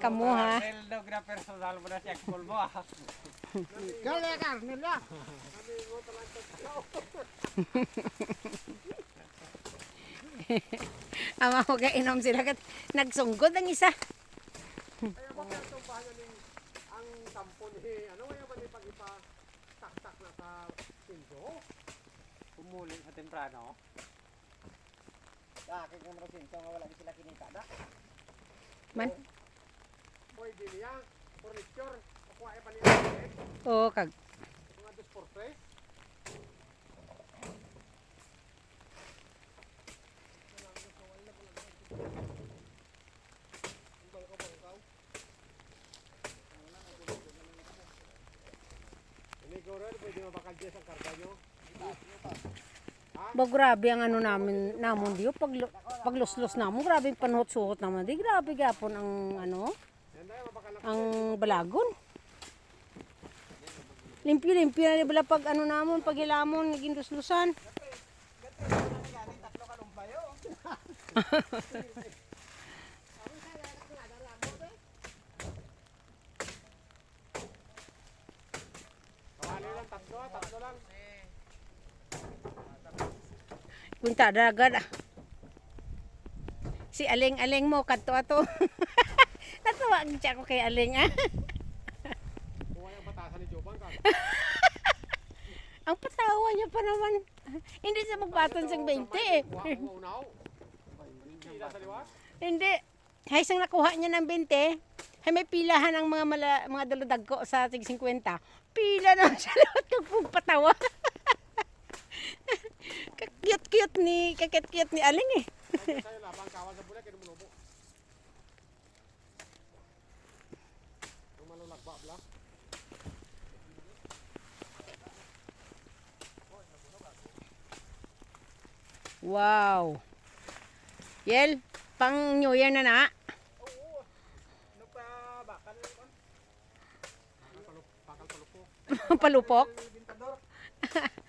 Kamu ha. Ama ko inom sila kat nagsunggod ang isa. Kaya ba kaya itong bahayan ng ang tampo ni ano kaya ba ni pag ipa tak-tak na sa pinto? Pumuli sa temprano. Akin kung rosinto nga wala sila kinita da. Man. Pwede niya. Furniture. Kukuha pa nila. Oo, kag Mga dos por tres. Ini ko rin, pwede mabakal dyan sa karga nyo. Ba grabe ang ano namin namon diyo pag pagluslos namo grabe ang panhot-suhot naman di grabe gapon ang ano ang balagon. Limpyo-limpyo na bala pag ano namon pag hilamon naging luslusan. Tatlo, tatlo lang. Kunta dagad. ah. Si Aling-aling mo kadto ato. Natuwa ang ko kay Aling ah. Yung batasan ni Joban ka. Ang patawa niya pa naman. Hindi siya magbaton sa 20 eh. Hindi. Hay sang nakuha niya ng 20, hay may pilahan ang mga mala, mga daludag ko sa tig 50. Pila na siya lahat ng patawa. Cute-cute ni, kakit-cute ni Aling eh. Wow. Yel, pang New Year na na. Ano pa bakal ko? Pakal palup, pakal palupo. Palupok. Bintador.